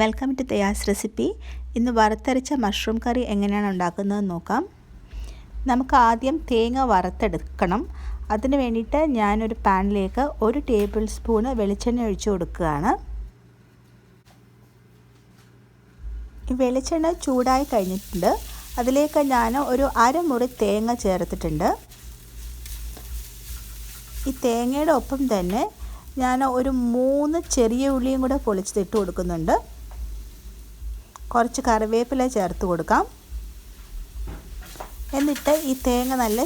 Welcome to തയാസ് recipe ഇന്ന് വറുത്തരച്ച mushroom കറി എങ്ങനെയാണ് ഉണ്ടാക്കുന്നതെന്ന് നോക്കാം. നമുക്ക് ആദ്യം തേങ്ങ വറുത്തെടുക്കണം. അതിന് വേണ്ടിയിട്ട് ഞാനൊരു പാനിലേക്ക് ഒരു ടേബിൾ സ്പൂണ് വെളിച്ചെണ്ണ ഒഴിച്ചു കൊടുക്കുകയാണ്. വെളിച്ചെണ്ണ ചൂടായി കഴിഞ്ഞിട്ടുണ്ട്. അതിലേക്ക് ഞാൻ ഒരു അരമുറി തേങ്ങ ചേർത്തിട്ടുണ്ട്. ഈ തേങ്ങയുടെ ഒപ്പം തന്നെ ഞാൻ ഒരു മൂന്ന് ചെറിയ ഉള്ളിയും കൂടെ പൊളിച്ചിട്ട് കൊടുക്കുന്നുണ്ട്. കുറച്ച് കറിവേപ്പില ചേർത്ത് കൊടുക്കാം. എന്നിട്ട് ഈ തേങ്ങ നല്ല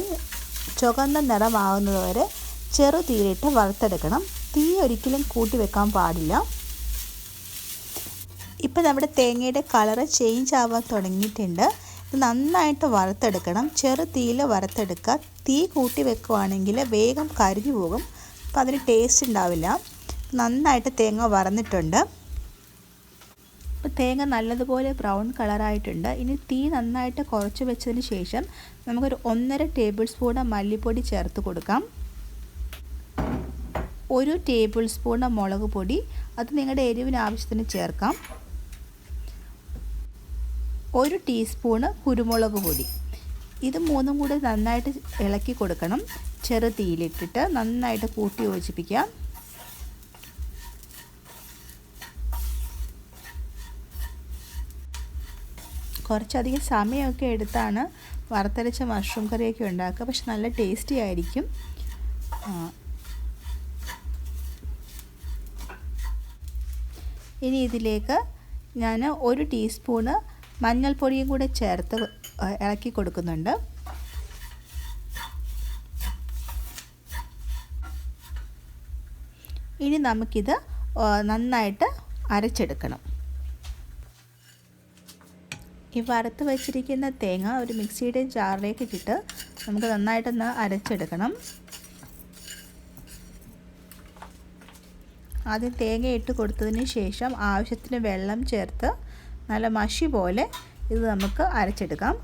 ചുവന്ന നിറമാവുന്നത് വരെ ചെറു വറുത്തെടുക്കണം. തീ ഒരിക്കലും കൂട്ടി വെക്കാൻ പാടില്ല. ഇപ്പം നമ്മുടെ തേങ്ങയുടെ കളറ് ചേഞ്ച് ആവാൻ തുടങ്ങിയിട്ടുണ്ട്. ഇത് നന്നായിട്ട് വറുത്തെടുക്കണം. ചെറു തീയിൽ വറുത്തെടുക്കുക. തീ കൂട്ടി വെക്കുവാണെങ്കിൽ വേഗം കരിഞ്ഞു പോകും. അപ്പോൾ അതിന് ടേസ്റ്റ് ഉണ്ടാവില്ല. നന്നായിട്ട് തേങ്ങ വറന്നിട്ടുണ്ട്. ഇപ്പോൾ തേങ്ങ നല്ലതുപോലെ ബ്രൗൺ കളറായിട്ടുണ്ട്. ഇനി തീ നന്നായിട്ട് കുറച്ച് വെച്ചതിന് ശേഷം നമുക്കൊരു ഒന്നര ടേബിൾ സ്പൂണ് മല്ലിപ്പൊടി ചേർത്ത് കൊടുക്കാം. ഒരു ടേബിൾ സ്പൂണ് മുളക് പൊടി അത് നിങ്ങളുടെ എരിവിന് ആവശ്യത്തിന് ചേർക്കാം. ഒരു ടീസ്പൂണ് കുരുമുളക് പൊടി. ഇത് മൂന്നും കൂടി നന്നായിട്ട് ഇളക്കി കൊടുക്കണം. ചെറു തീയിലിട്ടിട്ട് നന്നായിട്ട് കൂട്ടി യോജിപ്പിക്കാം കുറച്ചധികം സമയമൊക്കെ എടുത്താണ് വറുത്തരച്ച മഷ്റൂം കറിയൊക്കെ ഉണ്ടാക്കുക. പക്ഷെ നല്ല ടേസ്റ്റി ആയിരിക്കും. ഇനി ഇതിലേക്ക് ഞാൻ ഒരു ടീസ്പൂണ് മഞ്ഞൾപ്പൊടിയും കൂടെ ചേർത്ത് ഇളക്കി കൊടുക്കുന്നുണ്ട്. ഇനി നമുക്കിത് നന്നായിട്ട് അരച്ചെടുക്കണം. ഈ വറുത്ത് വച്ചിരിക്കുന്ന തേങ്ങ ഒരു മിക്സിയുടെ ജാറിലേക്ക് ഇട്ടിട്ട് നമുക്ക് നന്നായിട്ടൊന്ന് അരച്ചെടുക്കണം. ആദ്യം തേങ്ങ ഇട്ട് കൊടുത്തതിന് ശേഷം ആവശ്യത്തിന് വെള്ളം ചേർത്ത് നല്ല മഷി പോലെ ഇത് നമുക്ക് അരച്ചെടുക്കാം.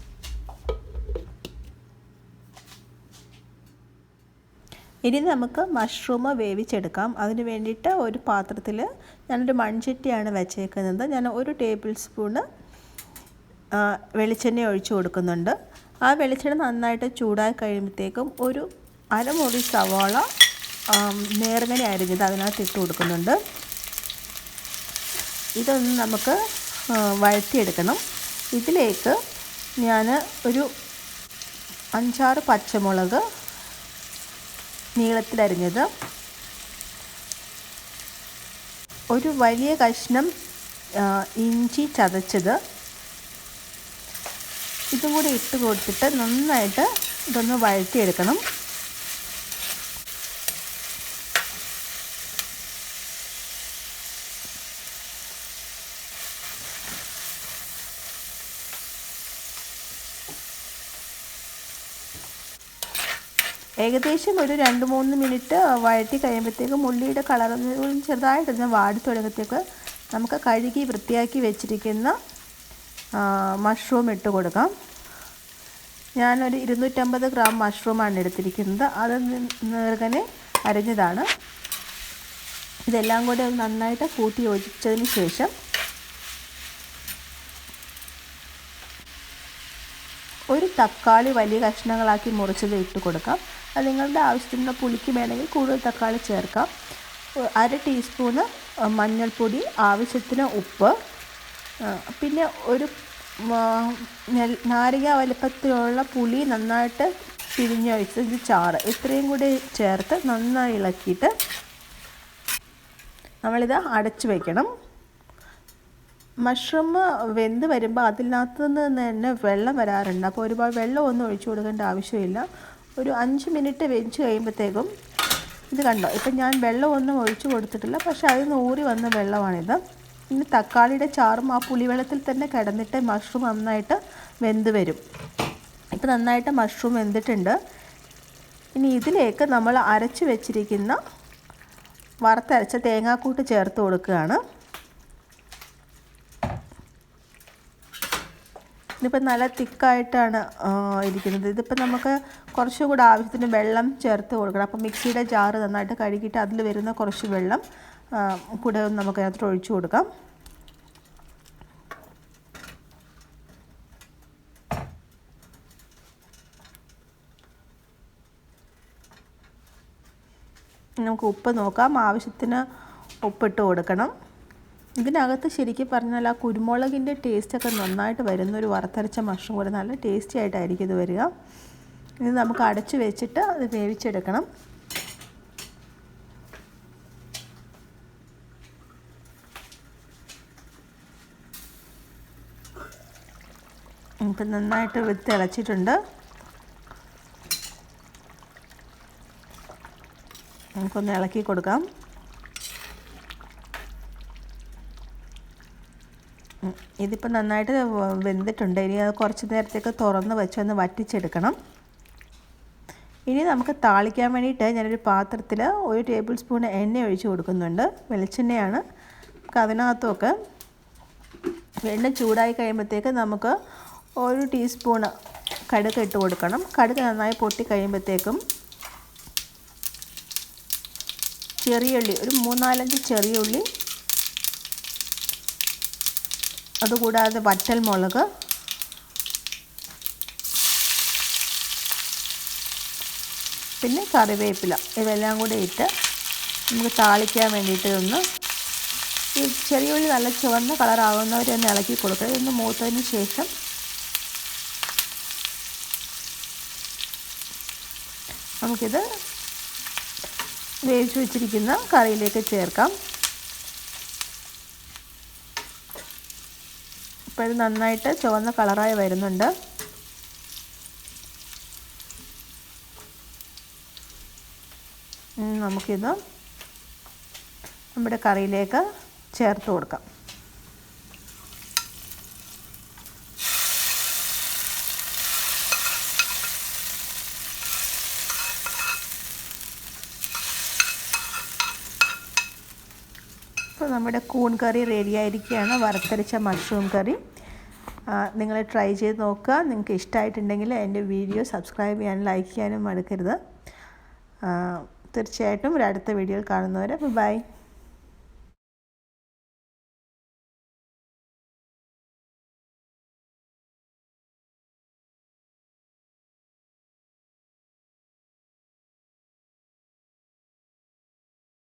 ഇനി നമുക്ക് മഷ്റൂം വേവിച്ചെടുക്കാം. അതിന് വേണ്ടിയിട്ട് ഒരു പാത്രത്തിൽ ഞാനൊരു മൺചട്ടിയാണ് വെച്ചേക്കുന്നത്. ഞാൻ ഒരു ടേബിൾ സ്പൂണ് വെളിച്ചെണ്ണ ഒഴിച്ചു കൊടുക്കുന്നുണ്ട്. ആ വെളിച്ചെണ്ണ നന്നായിട്ട് ചൂടായി കഴിയുമ്പോഴത്തേക്കും ഒരു അരമുറി സവാള നേർങ്ങനെ അരിഞ്ഞത് അതിനകത്ത് ഇട്ട് കൊടുക്കുന്നുണ്ട്. ഇതൊന്ന് നമുക്ക് വഴറ്റിയെടുക്കണം. ഇതിലേക്ക് ഞാൻ ഒരു അഞ്ചാറ് പച്ചമുളക് നീളത്തിലരിഞ്ഞത് ഒരു വലിയ കഷ്ണം ഇഞ്ചി ചതച്ചത് ഇതും കൂടി ഇട്ട് കൊടുത്തിട്ട് നന്നായിട്ട് ഇതൊന്ന് വഴറ്റിയെടുക്കണം. ഏകദേശം ഒരു രണ്ട് മൂന്ന് മിനിറ്റ് വഴറ്റി കഴിയുമ്പോഴത്തേക്കും ഉള്ളിയുടെ കളർ ചെറുതായിട്ടൊന്ന് വാടി തുടങ്ങത്തേക്ക് നമുക്ക് കഴുകി വൃത്തിയാക്കി വെച്ചിരിക്കുന്ന മഷ്റൂം ഇട്ട് കൊടുക്കാം. ഞാനൊരു ഇരുന്നൂറ്റമ്പത് ഗ്രാം മഷ്റൂമാണ് എടുത്തിരിക്കുന്നത്. അത് നേർക്കനെ അരിഞ്ഞതാണ്. ഇതെല്ലാം കൂടി നന്നായിട്ട് കൂട്ടി യോജിച്ചതിന് ശേഷം ഒരു തക്കാളി വലിയ കഷ്ണങ്ങളാക്കി മുറിച്ചത് ഇട്ട് കൊടുക്കാം. അത് നിങ്ങളുടെ ആവശ്യത്തിനുള്ള പുളിക്ക് വേണമെങ്കിൽ കൂടുതൽ തക്കാളി ചേർക്കാം. അര ടീസ്പൂണ് മഞ്ഞൾപ്പൊടി ആവശ്യത്തിന് ഉപ്പ് പിന്നെ ഒരു നാരങ്ങ വലുപ്പത്തിലുള്ള പുളി നന്നായിട്ട് പിഴിഞ്ഞൊഴിച്ച് ഇത് ചാറ്. ഇത്രയും കൂടി ചേർത്ത് നന്നായി ഇളക്കിയിട്ട് നമ്മളിത് അടച്ചു വയ്ക്കണം മഷ്റൂം വെന്ത് വരുമ്പോൾ അതിനകത്ത് നിന്ന് തന്നെ വെള്ളം വരാറുണ്ട്. അപ്പോൾ ഒരുപാട് വെള്ളം ഒന്നും ഒഴിച്ചു കൊടുക്കേണ്ട ആവശ്യമില്ല. ഒരു അഞ്ച് മിനിറ്റ് വെച്ച് കഴിയുമ്പോഴത്തേക്കും ഇത് കണ്ടോ? ഇപ്പം ഞാൻ വെള്ളം ഒന്നും ഒഴിച്ചു കൊടുത്തിട്ടില്ല. പക്ഷേ അതിൽ നിന്ന് ഊറി വന്ന വെള്ളമാണിത്. ഇനി തക്കാളിയുടെ ചാറും ആ പുളിവെള്ളത്തിൽ തന്നെ കിടന്നിട്ട് മഷ്റൂം നന്നായിട്ട് വെന്ത് വരും. ഇപ്പം നന്നായിട്ട് മഷ്റൂം വെന്തിട്ടുണ്ട്. ഇനി ഇതിലേക്ക് നമ്മൾ അരച്ച് വെച്ചിരിക്കുന്ന വറുത്തരച്ച തേങ്ങാക്കൂട്ട് ചേർത്ത് കൊടുക്കുകയാണ്. ഇതിപ്പോൾ നല്ല തിക്കായിട്ടാണ് ഇരിക്കുന്നത്. ഇതിപ്പോൾ നമുക്ക് കുറച്ചുകൂടെ ആവശ്യത്തിന് വെള്ളം ചേർത്ത് കൊടുക്കണം. അപ്പോൾ മിക്സിയുടെ ജാറ് നന്നായിട്ട് കഴുകിയിട്ട് അതിൽ വരുന്ന കുറച്ച് വെള്ളം കൂടെ നമുക്ക് അതിനകത്ത് ഒഴിച്ചു കൊടുക്കാം. നമുക്ക് ഉപ്പ് നോക്കാം. ആവശ്യത്തിന് ഉപ്പിട്ട് കൊടുക്കണം. ഇതിനകത്ത് ശരിക്കും പറഞ്ഞാൽ ആ കുരുമുളകിന്റെ ടേസ്റ്റൊക്കെ നന്നായിട്ട് വരുന്ന ഒരു വറുത്തരച്ച മഷ്റൂം കൂടെ നല്ല ടേസ്റ്റി ആയിട്ടായിരിക്കും ഇത് വരിക. ഇത് നമുക്ക് അടച്ചു വെച്ചിട്ട് അത് വേവിച്ചെടുക്കണം. ഇപ്പം നന്നായിട്ട് വിത്ത് ഇളച്ചിട്ടുണ്ട്. നമുക്കൊന്ന് ഇളക്കി കൊടുക്കാം. ഇതിപ്പോൾ നന്നായിട്ട് വെന്തിട്ടുണ്ട്. ഇനി അത് കുറച്ച് നേരത്തേക്ക് തുറന്ന് വെച്ചൊന്ന് വറ്റിച്ചെടുക്കണം. ഇനി നമുക്ക് താളിക്കാൻ വേണ്ടിയിട്ട് ഞാനൊരു പാത്രത്തിൽ ഒരു ടേബിൾ സ്പൂൺ എണ്ണ ഒഴിച്ച് കൊടുക്കുന്നുണ്ട്. വെളിച്ചെണ്ണയാണ്. നമുക്ക് അതിനകത്തുമൊക്കെ എണ്ണ ചൂടായി കഴിയുമ്പോഴത്തേക്ക് നമുക്ക് ഒരു ടീസ്പൂണ് കടുക് ഇട്ട് കൊടുക്കണം. കടുക് നന്നായി പൊട്ടി കഴിയുമ്പോഴത്തേക്കും ചെറിയ ഉള്ളി ഒരു മൂന്നാലഞ്ച് ചെറിയ ഉള്ളി അതുകൂടാതെ വറ്റൽ മുളക് പിന്നെ കറിവേപ്പില. ഇതെല്ലാം കൂടി ഇട്ട് നമുക്ക് താളിക്കാൻ വേണ്ടിയിട്ട് ഒന്ന് ഈ ചെറിയ ഉള്ളി നല്ല ചുവന്ന കളറാവുന്നവരെ ഒന്ന് ഇളക്കി കൊടുക്കുക ഇതൊന്ന് മൂത്തതിന് ശേഷം നമുക്കിത് വേവിച്ച് വെച്ചിരിക്കുന്ന കറിയിലേക്ക് ചേർക്കാം. ഇപ്പോൾ ഇത് നന്നായിട്ട് ചുവന്ന കളറായി വരുന്നുണ്ട്. നമുക്കിത് നമ്മുടെ കറിയിലേക്ക് ചേർത്ത് കൊടുക്കാം. ഇപ്പോൾ നമ്മുടെ കൂൺ കറി റെഡി ആയിരിക്കുകയാണ്. വറുത്തരച്ച മഷ്റൂം കറി. നിങ്ങൾ ട്രൈ ചെയ്ത് നോക്കുക. നിങ്ങൾക്ക് ഇഷ്ടമായിട്ടുണ്ടെങ്കിൽ എന്റെ വീഡിയോ സബ്സ്ക്രൈബ് ചെയ്യാനും ലൈക്ക് ചെയ്യാനും മടുക്കരുത്. തീർച്ചയായിട്ടും ഒരു അടുത്ത വീഡിയോയിൽ കാണുന്നവരെ ബൈ